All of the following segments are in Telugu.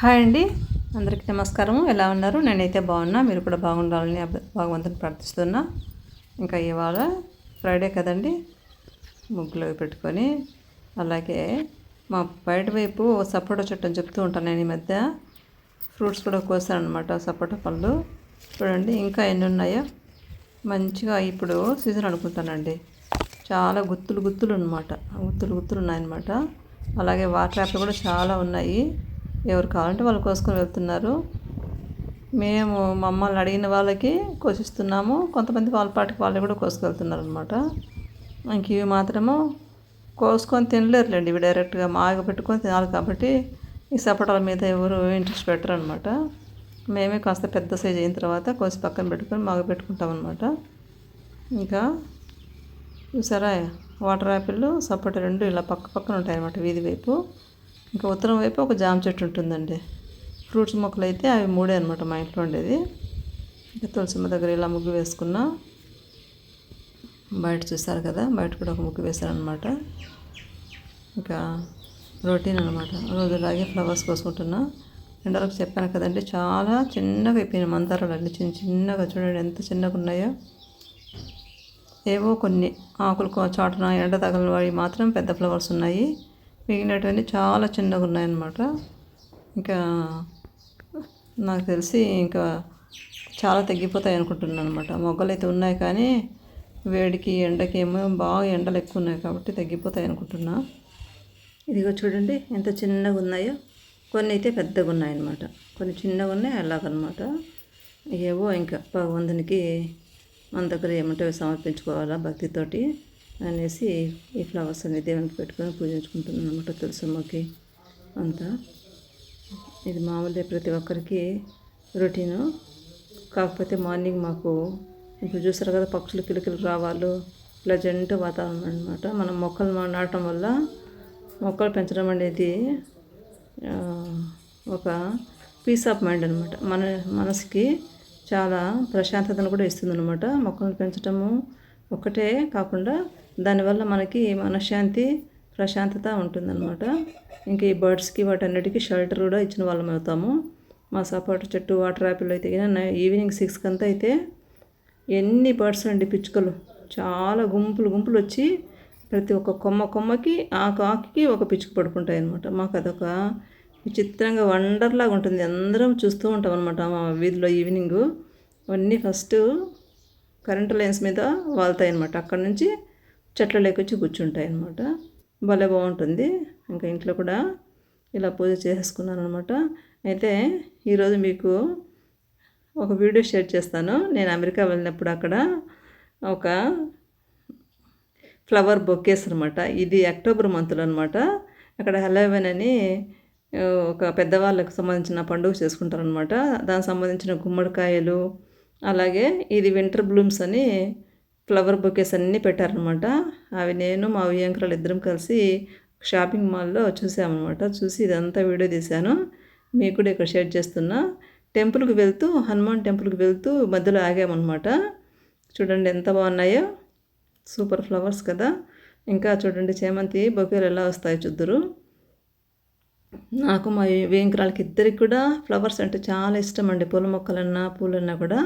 హాయ్ అండి. అందరికీ నమస్కారం ఎలా ఉన్నారు? నేనైతే బాగున్నా. మీరు కూడా బాగుండాలని భగవంతుని ప్రార్థిస్తున్నా. ఇంకా ఇవాళ ఫ్రైడే కదండి. ముగ్గులు పెట్టుకొని అలాగే మా బయట వైపు సపోటా చెట్టు అని చెప్తూ ఉంటాను నేను ఈ మధ్య. ఫ్రూట్స్ కూడా కోసాను అనమాట సపోటా పళ్ళు చూడండి ఇంకా ఎన్ని ఉన్నాయో. మంచిగా ఇప్పుడు సీజన్ అనుకుంటానండి. చాలా గుత్తులు గుత్తులు అనమాట గుత్తులు గుత్తులు ఉన్నాయన్నమాట. అలాగే వాటర్ యాప్లు కూడా చాలా ఉన్నాయి. ఎవరు కావాలంటే వాళ్ళు కోసుకొని వెళ్తున్నారు. మేము మమ్మల్ని అడిగిన వాళ్ళకి కోసిస్తున్నాము. కొంతమంది వాళ్ళ పాటికి వాళ్ళు కూడా కోసుకెళ్తున్నారు అనమాట ఇంక ఇవి మాత్రము కోసుకొని తినలేరులేండి. ఇవి డైరెక్ట్గా మాగ పెట్టుకొని తినాలి కాబట్టి ఈ సపోటాల మీద ఎవరు ఇంట్రెస్ట్ పెట్టరు అనమాట మేమే కాస్త పెద్ద సైజ్ అయిన తర్వాత కోసి పక్కన పెట్టుకొని మాగ పెట్టుకుంటాం అనమాట ఇంకా చూసారా? వాటర్ యాపిల్ సపోటా రెండు ఇలా పక్క పక్కన ఉంటాయన్నమాట వీధి వైపు. ఇంకా ఉత్తరం వైపు ఒక జామ చెట్టు ఉంటుందండి. ఫ్రూట్స్ మొక్కలు అయితే అవి మూడే అనమాట మా ఇంట్లో ఉండేది. ఇంకా తులసిమ్మ దగ్గర ఇలా ముగ్గు వేసుకున్నా. బయట చూస్తారు కదా బయట కూడా ఒక ముగ్గు వేశారనమాట ఇంకా రొటీన్ అనమాట రోజులాగే ఫ్లవర్స్ కోసుకుంటున్నా. ఎండలకు చెప్పాను కదండి చాలా చిన్నగా అయిపోయిన మందారాలు అండి చిన్న చిన్నగా చూడండి ఎంత చిన్నగా ఉన్నాయో. ఏవో కొన్ని ఆకులు చాటున ఎండ తగలని వాడి మాత్రం పెద్ద ఫ్లవర్స్ ఉన్నాయి. మిగిలినటువంటి చాలా చిన్నగా ఉన్నాయన్నమాట. ఇంకా నాకు తెలిసి ఇంకా చాలా తగ్గిపోతాయి అనుకుంటున్నాను అనమాట మొగ్గలు అయితే ఉన్నాయి కానీ వేడికి ఎండకి ఏమో బాగా ఎండలు ఎక్కువ ఉన్నాయి కాబట్టి తగ్గిపోతాయి అనుకుంటున్నా. ఇదిగో చూడండి ఎంత చిన్నగా ఉన్నాయో. కొన్ని అయితే పెద్దగా ఉన్నాయన్నమాట. కొన్ని చిన్నగా ఉన్నాయి అలాగనమాట. ఏవో ఇంకా భగవంతునికి మన దగ్గర ఏమంటే సమర్పించుకోవాలా భక్తితోటి. అనేసి ఈ ఫ్లవర్స్ అనేది దేవునికి పెట్టుకొని పూజించుకుంటున్నాను అనమాట తులసమ్మకి అంతా. ఇది మామూలుగా ప్రతి ఒక్కరికి రొటీను. కాకపోతే మార్నింగ్ మాకు ఇప్పుడు చూసారు కదా పక్షులు కిలకిలు రావాలు ప్లజెంట్ వాతావరణం అనమాట మనం మొక్కలు నాటడం వల్ల మొక్కలు పెంచడం అనేది ఒక పీస్ ఆఫ్ మైండ్ అనమాట మన మనసుకి చాలా ప్రశాంతతను కూడా ఇస్తుంది అనమాట మొక్కలను పెంచడము ఒకటే కాకుండా దానివల్ల మనకి మనశ్శాంతి ప్రశాంతత ఉంటుందన్నమాట. ఇంకా ఈ బర్డ్స్కి వాటన్నిటికీ షెల్టర్ కూడా ఇచ్చిన వాళ్ళం అవుతాము. మా సపోటా చెట్టు వాటర్ యాపిల్ అయితే ఈవినింగ్ సిక్స్కి అంతా అయితే ఎన్ని బర్డ్స్ అండి పిచ్చుకలు. చాలా గుంపులు గుంపులు వచ్చి ప్రతి ఒక్క కొమ్మ కొమ్మకి ఆ కాకి ఒక పిచ్చుక పడుకుంటాయి అనమాట మాకు అదొక విచిత్రంగా వండర్లాగా ఉంటుంది. అందరం చూస్తూ ఉంటాం అనమాట మా వీధిలో ఈవినింగ్. అవన్నీ ఫస్ట్ కరెంటు లైన్స్ మీద వాళ్తాయి అనమాట అక్కడ నుంచి చెట్ల లేకొచ్చి కూర్చుంటాయి అనమాట భలే బాగుంటుంది. ఇంకా ఇంట్లో కూడా ఇలా పూజ చేసుకున్నాను అనమాట అయితే ఈరోజు మీకు ఒక వీడియో షేర్ చేస్తాను. నేను అమెరికా వెళ్ళినప్పుడు అక్కడ ఒక ఫ్లవర్ బొకేస్ అనమాట ఇది అక్టోబర్ మంత్లో అనమాట అక్కడ హెలవెన్ అని ఒక పెద్దవాళ్ళకు సంబంధించిన పండుగ చేసుకుంటారనమాట దానికి సంబంధించిన గుమ్మడికాయలు అలాగే ఇది వింటర్ బ్లూమ్స్ అని ఫ్లవర్ బొకేస్ అన్నీ పెట్టారనమాట. అవి నేను మా వియంకరాలు ఇద్దరం కలిసి షాపింగ్ మాల్లో చూసామన్నమాట చూసి ఇదంతా వీడియో తీశాను. మీకు కూడా ఇక్కడ షేర్ చేస్తున్నా. టెంపుల్కి వెళ్తూ హనుమాన్ టెంపుల్కి వెళ్తూ మధ్యలో ఆగామన్నమాట చూడండి ఎంత బాగున్నాయో. సూపర్ ఫ్లవర్స్ కదా. ఇంకా చూడండి చేమంతి బొకేలు ఎలా వస్తాయో చూద్దరు. నాకు మా వేంకరాలకి ఇద్దరికి కూడా ఫ్లవర్స్ అంటే చాలా ఇష్టం అండి. పూల మొక్కలన్నా పూలన్నా కూడా.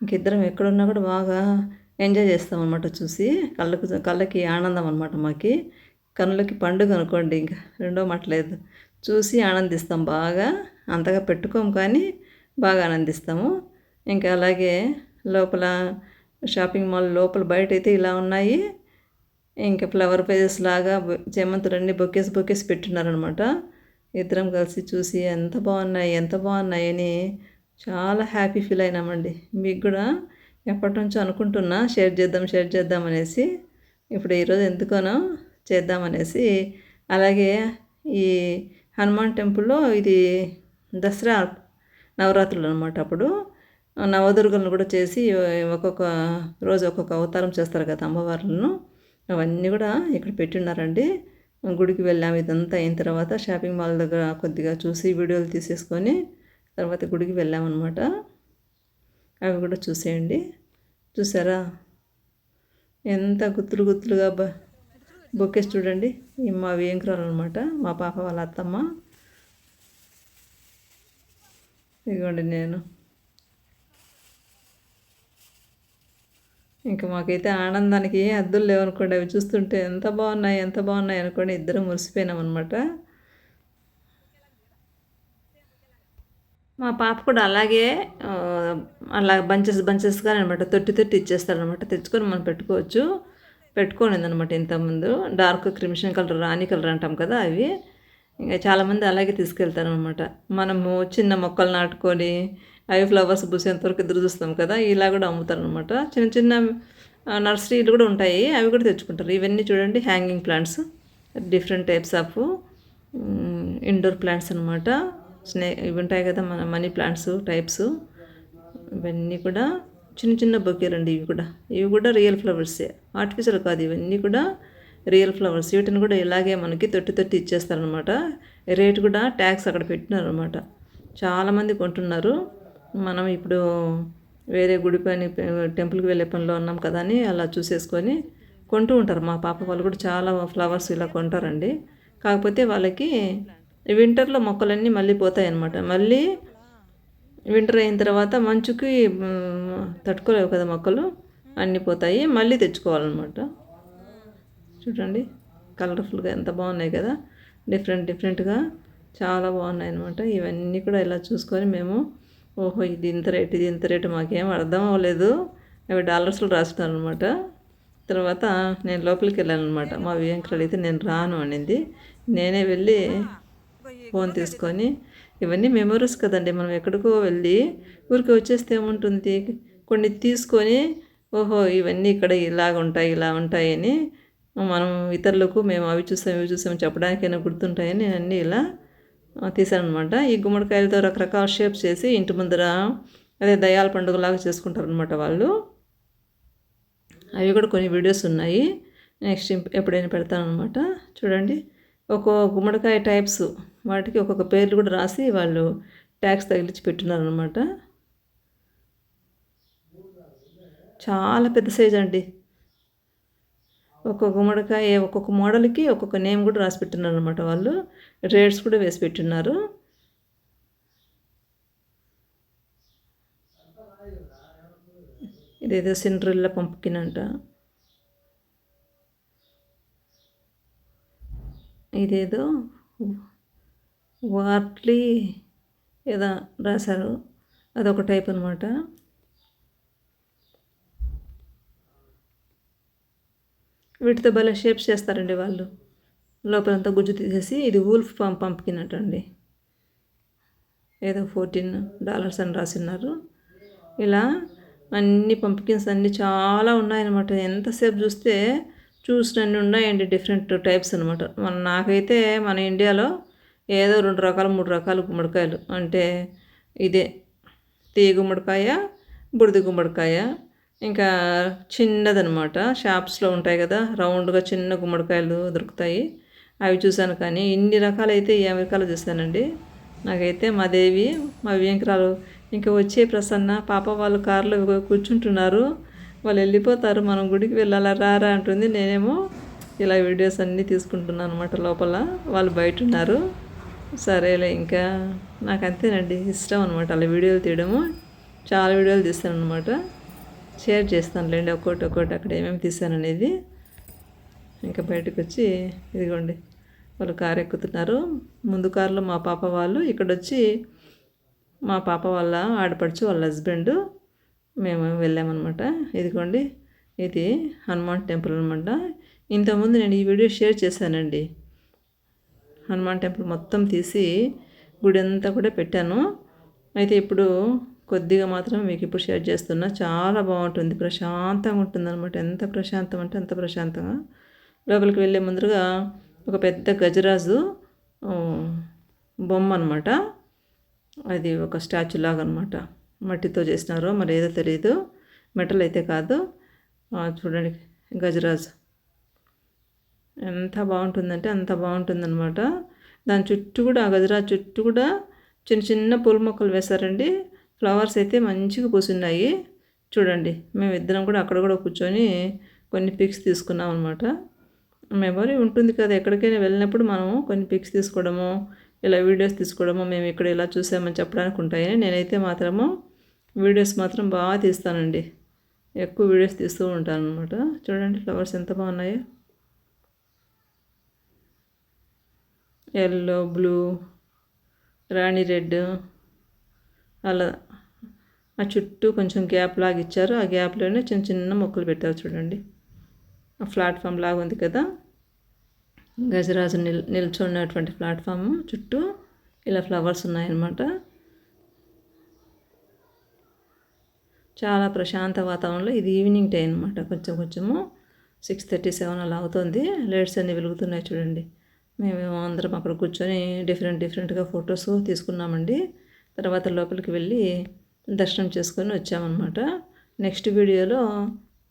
ఇంకిద్దరం ఎక్కడున్నా కూడా బాగా ఎంజాయ్ చేస్తాం అనమాట చూసి. కళ్ళకు కళ్ళకి ఆనందం అనమాట మాకి. కళ్ళకి పండుగ అనుకోండి ఇంకా. రెండో మాట్లేదు చూసి ఆనందిస్తాం బాగా. అంతగా పెట్టుకోము కానీ బాగా ఆనందిస్తాము. ఇంకా అలాగే లోపల షాపింగ్ మాల్ లోపల బయట అయితే ఇలా ఉన్నాయి. ఇంకా ఫ్లవర్ పేజెస్ లాగా చేమంతులన్నీ బొకేస్ బొకేస్ పెట్టున్నారనమాట ఇద్దరం కలిసి చూసి ఎంత బాగున్నాయి ఎంత బాగున్నాయి అని చాలా హ్యాపీ ఫీల్ అయినామండి. మీకు కూడా ఎప్పటి నుంచో అనుకుంటున్నా షేర్ చేద్దాం షేర్ చేద్దాం అనేసి. ఇప్పుడు ఈరోజు ఎందుకోనో చేద్దామనేసి అలాగే ఈ హనుమాన్ టెంపుల్లో ఇది దసరా నవరాత్రులు అనమాట అప్పుడు. నవదుర్గలను కూడా చేసి ఒక్కొక్క రోజు ఒక్కొక్క అవతారం చేస్తారు కదా అమ్మవార్లను. అవన్నీ కూడా ఇక్కడ పెట్టిన్నారండి. గుడికి వెళ్ళాము ఇదంతా అయిన తర్వాత షాపింగ్ మాల్ దగ్గర కొద్దిగా చూసి వీడియోలు తీసేసుకొని తర్వాత గుడికి వెళ్ళామన్నమాట. అవి కూడా చూసేయండి. చూసారా? ఎంత గుత్తులు గుత్తులుగా బ బొక్కేసి చూడండి. మా వేంకురాలు అనమాట మా పాప వాళ్ళ అత్తమ్మ. ఇదిగోండి నేను. ఇంకా మాకైతే ఆనందానికి అద్దులు లేవనుకోండి అవి చూస్తుంటే ఎంత బాగున్నాయి ఎంత బాగున్నాయి అనుకోండి ఇద్దరం మురిసిపోయినాం అనమాట మా పాప కూడా అలాగే అలా బంచెస్ బంచెస్గా అనమాట తొట్టి తొట్టి ఇచ్చేస్తారనమాట తెచ్చుకొని మనం పెట్టుకోవచ్చు. పెట్టుకోనింది అనమాట ఇంతకుముందు. డార్క్ క్రిమిషన్ కలర్ రాణి కలర్ అంటాం కదా అవి. ఇంకా చాలామంది అలాగే తీసుకెళ్తారనమాట మనము చిన్న మొక్కలు నాటుకొని అవి ఫ్లవర్స్ పూసేంతవరకు ఎదురు చూస్తాం కదా ఇలా కూడా అమ్ముతారనమాట చిన్న చిన్న నర్సరీలు కూడా ఉంటాయి. అవి కూడా తెచ్చుకుంటారు. ఇవన్నీ చూడండి hanging plants. Different types of indoor plants అనమాట స్నే ఇవి ఉంటాయి కదా మన మనీ ప్లాంట్స్ టైప్స్. ఇవన్నీ కూడా చిన్న చిన్న బొకేలు అండి ఇవి కూడా. ఇవి కూడా రియల్ ఫ్లవర్సే ఆర్టిఫిషియల్ కాదు ఇవన్నీ కూడా రియల్ ఫ్లవర్స్. వీటిని కూడా ఇలాగే మనకి తొట్టి తొట్టి ఇచ్చేస్తారనమాట రేటు కూడా ట్యాక్స్ అక్కడ పెట్టినారనమాట చాలామంది కొంటున్నారు. మనం ఇప్పుడు వేరే గుడి పని టెంపుల్కి వెళ్ళే పనిలో ఉన్నాం కదా అని అలా చూసేసుకొని కొంటూ ఉంటారు. మా పాప వాళ్ళు కూడా చాలా ఫ్లవర్స్ ఇలా కొంటారండి. కాకపోతే వాళ్ళకి వింటర్లో మొక్కలన్నీ మళ్ళీ పోతాయి అన్నమాట మళ్ళీ వింటర్ అయిన తర్వాత మంచుకి తట్టుకోలేవు కదా మొక్కలు. అన్నీ పోతాయి. మళ్ళీ తెచ్చుకోవాలన్నమాట. చూడండి కలర్ఫుల్గా ఎంత బాగున్నాయి కదా. డిఫరెంట్ డిఫరెంట్గా చాలా బాగున్నాయి అనమాట ఇవన్నీ కూడా ఇలా చూసుకొని మేము ఓహో ఇది ఇంత రేట్ ఇది ఇంత రేటు మాకేం అర్థం అవ్వలేదు. అవి డాలర్స్లో రాస్తున్నారు అనమాట తర్వాత నేను లోపలికి వెళ్ళాను అనమాట మా వియంకులు అయితే నేను రాను అనింది. నేనే వెళ్ళి ఫోన్ తీసుకొని ఇవన్నీ మెమరీస్ కదండి. మనం ఎక్కడికో వెళ్ళి ఊరికి వచ్చేస్తే ఏముంటుంది? కొన్ని తీసుకొని ఓహో ఇవన్నీ ఇక్కడ ఇలాగ ఉంటాయి ఇలా ఉంటాయని మనం ఇతరులకు మేము అవి చూసాం ఇవి చూసాం చెప్పడానికైనా గుర్తుంటాయని అన్నీ ఇలా తీసానమాట ఈ గుమ్మడికాయలతో రకరకాల షేప్స్ చేసి ఇంటి ముందర అదే దయాల పండుగలాగా చేసుకుంటారు అనమాట వాళ్ళు. అవి కూడా కొన్ని వీడియోస్ ఉన్నాయి. నెక్స్ట్ ఎప్పుడైనా పెడతాను అనమాట చూడండి. ఒక్కో గుమ్మడికాయ టైప్స్ వాటికి ఒక్కొక్క పేర్లు కూడా రాసి వాళ్ళు ట్యాక్స్ తగిలించి పెట్టున్నారనమాట చాలా పెద్ద సైజ్ అండి. ఒక్కొక్క గుమ్మడికాయ ఒక్కొక్క మోడల్కి ఒక్కొక్క నేమ్ కూడా రాసి పెట్టున్నారు అనమాట వాళ్ళు. రేట్స్ కూడా వేసి పెట్టున్నారు. ఇదేదో సిండ్రిల్ల పంపుకిన్ అంట. ఇదేదో వార్ట్లీ ఏదో రాశారు. అదొక టైప్ అనమాట వీటితో భలే షేప్స్ చేస్తారండి వాళ్ళు. లోపలంతా గుజ్జు తీసేసి ఇది వూల్ఫ్ పంప్ పంప్కిన్ అండి. ఏదో ఫోర్టీన్ డాలర్స్ అని రాసిన్నారు. ఇలా అన్ని పంప్కిన్స్ అన్నీ చాలా ఉన్నాయన్నమాట. ఎంతసేపు చూస్తే చూసినన్ని ఉన్నాయండి డిఫరెంట్ టైప్స్ అనమాట మన నాకైతే మన ఇండియాలో ఏదో రెండు రకాలు మూడు రకాల గుమ్మడికాయలు. అంటే ఇదే తీయ గుమ్మడికాయ బుడిది గుమ్మడికాయ ఇంకా చిన్నదనమాట షాప్స్లో ఉంటాయి కదా రౌండ్గా చిన్న గుమ్మడికాయలు దొరుకుతాయి. అవి చూశాను కానీ ఇన్ని రకాలైతే ఈ అమెరికాలో చూశానండి. నాకైతే మా దేవి మా వ్యంకరాలు ఇంకా వచ్చే ప్రసన్న పాప వాళ్ళు కారులో కూర్చుంటున్నారు. వాళ్ళు వెళ్ళిపోతారు మనం గుడికి వెళ్ళాలా రారా అంటుంది. నేనేమో ఇలా వీడియోస్ అన్నీ తీసుకుంటున్నాను అనమాట లోపల. వాళ్ళు బయట ఉన్నారు. సరేలే ఇంకా నాకు అంతేనండి. ఇష్టం అనమాట అలా వీడియోలు తీయడము. చాలా వీడియోలు తీస్తాను అనమాట షేర్ చేస్తానులేండి ఒక్కోటి ఒక్కోటి అక్కడ ఏమేమి తీసాను అనేది. ఇంకా బయటకు వచ్చి ఇదిగోండి వాళ్ళు కారు ఎక్కుతున్నారు. ముందు కారులో మా పాప వాళ్ళు ఇక్కడ వచ్చి మా పాప వాళ్ళ ఆడపడుచు వాళ్ళ హస్బెండ్ మేము వెళ్ళామన్నమాట. ఇదిగోండి ఇది హనుమాన్ టెంపుల్ అనమాట ఇంతకుముందు నేను ఈ వీడియో షేర్ చేశానండి. హనుమాన్ టెంపుల్ మొత్తం తీసి గుడి అంతా కూడా పెట్టాను. అయితే ఇప్పుడు కొద్దిగా మాత్రం మీకు ఇప్పుడు షేర్ చేస్తున్నా. చాలా బాగుంటుంది ప్రశాంతంగా ఉంటుందన్నమాట. ఎంత ప్రశాంతం అంటే అంత ప్రశాంతంగా. లోపలికి వెళ్ళే ముందుగా ఒక పెద్ద గజరాజు బొమ్మ అనమాట అది ఒక స్టాచ్యూ లాగా అనమాట మట్టితో చేసినారో మరి ఏదో తెలియదు మెటల్ అయితే కాదు. చూడండి గజరాజు. ఎంత బాగుంటుందంటే అంత బాగుంటుందన్నమాట. దాని చుట్టూ కూడా ఆ గజరాజు చుట్టూ కూడా చిన్న చిన్న పూల మొక్కలు వేశారండి. ఫ్లవర్స్ అయితే మంచిగా పూసున్నాయి. చూడండి మేము ఇద్దరం కూడా అక్కడ కూడా కూర్చొని కొన్ని పిక్స్ తీసుకున్నాం అనమాట మెమరీ ఉంటుంది కదా ఎక్కడికైనా వెళ్ళినప్పుడు మనము కొన్ని పిక్స్ తీసుకోవడము ఇలా వీడియోస్ తీసుకోవడము మేము ఇక్కడ ఇలా చూసామని చెప్పడానికి ఉంటాయి నేనైతే మాత్రము వీడియోస్ మాత్రం బాగా తీస్తానండి. ఎక్కువ వీడియోస్ తీస్తూ ఉంటాను అనమాట చూడండి ఫ్లవర్స్ ఎంత బాగున్నాయో. ఎల్లో బ్లూ రాణి రెడ్ అలా. ఆ చుట్టూ కొంచెం గ్యాప్ లాగా ఇచ్చారు. ఆ గ్యాప్లోనే చిన్న చిన్న మొక్కలు పెట్టారు చూడండి. ఆ ప్లాట్ఫామ్ లాగా ఉంది కదా. గజరాజు నిల్ నిల్చున్నటువంటి ప్లాట్ఫామ్ చుట్టూ ఇలా ఫ్లవర్స్ ఉన్నాయన్నమాట. చాలా ప్రశాంత వాతావరణంలో ఇది ఈవినింగ్ టైం అనమాట కొంచెం కొంచెము సిక్స్ థర్టీ సెవెన్ అలా అవుతుంది. లైట్స్ అన్నీ వెలుగుతున్నాయి చూడండి. మేము అందరం అక్కడ కూర్చొని డిఫరెంట్ డిఫరెంట్గా ఫొటోస్ తీసుకున్నామండి. తర్వాత లోపలికి వెళ్ళి దర్శనం చేసుకొని వచ్చామన్నమాట. నెక్స్ట్ వీడియోలో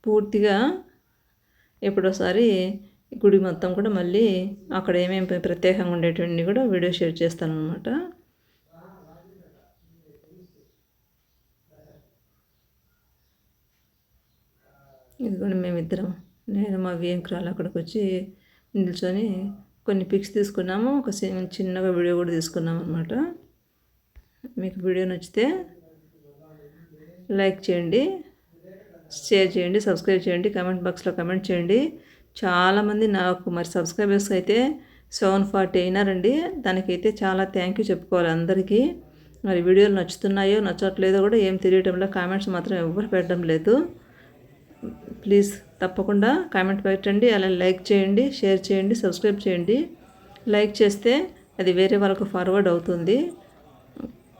పూర్తిగా ఎప్పుడోసారి గుడి మొత్తం కూడా మళ్ళీ అక్కడ ఏమేమి ప్రత్యేకంగా ఉండేటువంటి కూడా వీడియో షేర్ చేస్తాను అనమాట ఇదిగోండి మేమిద్దరం. నేను మా వియంకురాలు అక్కడికి వచ్చి నిల్చొని కొన్ని పిక్స్ తీసుకున్నాము. ఒక చిన్నగా వీడియో కూడా తీసుకున్నాం అనమాట మీకు వీడియో నచ్చితే లైక్ చేయండి షేర్ చేయండి సబ్స్క్రైబ్ చేయండి కామెంట్ బాక్స్లో కమెంట్ చేయండి. చాలామంది నాకు మరి సబ్స్క్రైబర్స్ అయితే సెవెన్ ఫార్టీ అయినారండి. దానికైతే చాలా థ్యాంక్ యూ చెప్పుకోవాలి అందరికీ. మరి వీడియోలు నచ్చుతున్నాయో నచ్చట్లేదో కూడా ఏం తెలియటంలో కామెంట్స్ మాత్రం ఎవరు పెట్టడం లేదు. ప్లీజ్ తప్పకుండా కామెంట్ పెట్టండి అలా లైక్ చేయండి షేర్ చేయండి సబ్స్క్రైబ్ చేయండి. లైక్ చేస్తే అది వేరే వాళ్ళకు ఫార్వర్డ్ అవుతుంది.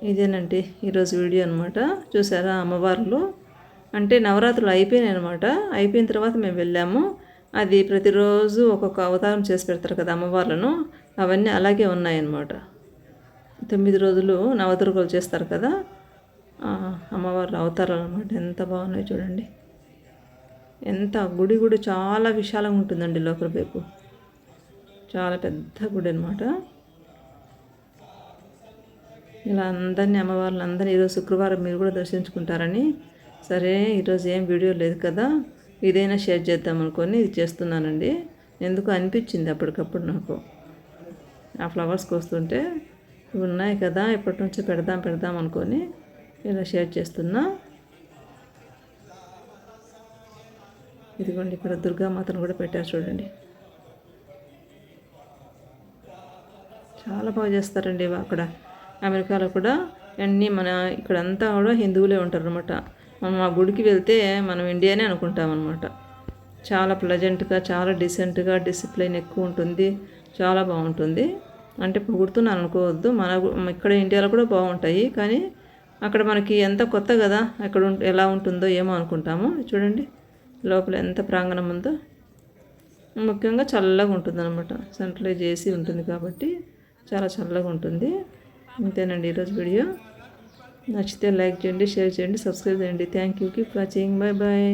ఇదేనండి ఈరోజు వీడియో అనమాట చూసారా అమ్మవార్లు? అంటే నవరాత్రులు అయిపోయినాయి అనమాట అయిపోయిన తర్వాత మేము వెళ్ళాము. అది ప్రతిరోజు ఒక్కొక్క అవతారం చేసి పెడతారు కదా అమ్మవార్లను. అవన్నీ అలాగే ఉన్నాయన్నమాట. తొమ్మిది రోజులు నవదుర్గలు చేస్తారు కదా. అమ్మవార్ల అవతారాలు అనమాట ఎంత బాగున్నాయి చూడండి. ఎంత గుడి కూడా చాలా విశాలంగా ఉంటుందండి లోపల వైపు. చాలా పెద్ద గుడి అనమాట ఇలా అందరినీ అమ్మవార్లు అందరినీ ఈరోజు శుక్రవారం మీరు కూడా దర్శించుకుంటారని. సరే ఈరోజు ఏం వీడియో లేదు కదా. ఇదైనా షేర్ చేద్దాం అనుకొని ఇది చేస్తున్నానండి. ఎందుకు అనిపించింది అప్పటికప్పుడు నాకు? ఆ ఫ్లవర్స్ కోస్తుంటే ఇవి ఉన్నాయి కదా ఇప్పటి నుంచి పెడదాం పెడదాం అనుకొని ఇలా షేర్ చేస్తున్నా. ఇదిగోండి ఇక్కడ దుర్గామాతను కూడా పెట్టారు చూడండి. చాలా బాగా చేస్తారండి అక్కడ. అమెరికాలో కూడా అన్నీ మన ఇక్కడంతా కూడా హిందువులే ఉంటారు అనమాట మనం ఆ గుడికి వెళ్తే మనం ఇండియానే అనుకుంటాం అనమాట చాలా ప్లజెంట్గా చాలా డీసెంట్గా డిసిప్లిన్ ఎక్కువ ఉంటుంది. చాలా బాగుంటుంది. అంటే పొగుడుతున్నాను అనుకోవద్దు. మన ఇక్కడ ఇండియాలో కూడా బాగుంటాయి. కానీ అక్కడ మనకి ఎంత కొత్త కదా అక్కడ ఎలా ఉంటుందో ఏమో అనుకుంటాము. చూడండి లోపల ఎంత ప్రాంగణం ఉందో. ముఖ్యంగా చల్లగా ఉంటుంది అనమాట సెంట్రలైజ్ చేసి ఉంటుంది కాబట్టి చాలా చల్లగా ఉంటుంది. అంతేనండి ఈరోజు వీడియో. నచ్చితే లైక్ చేయండి షేర్ చేయండి సబ్స్క్రైబ్ చేయండి. Thank you keep watching bye bye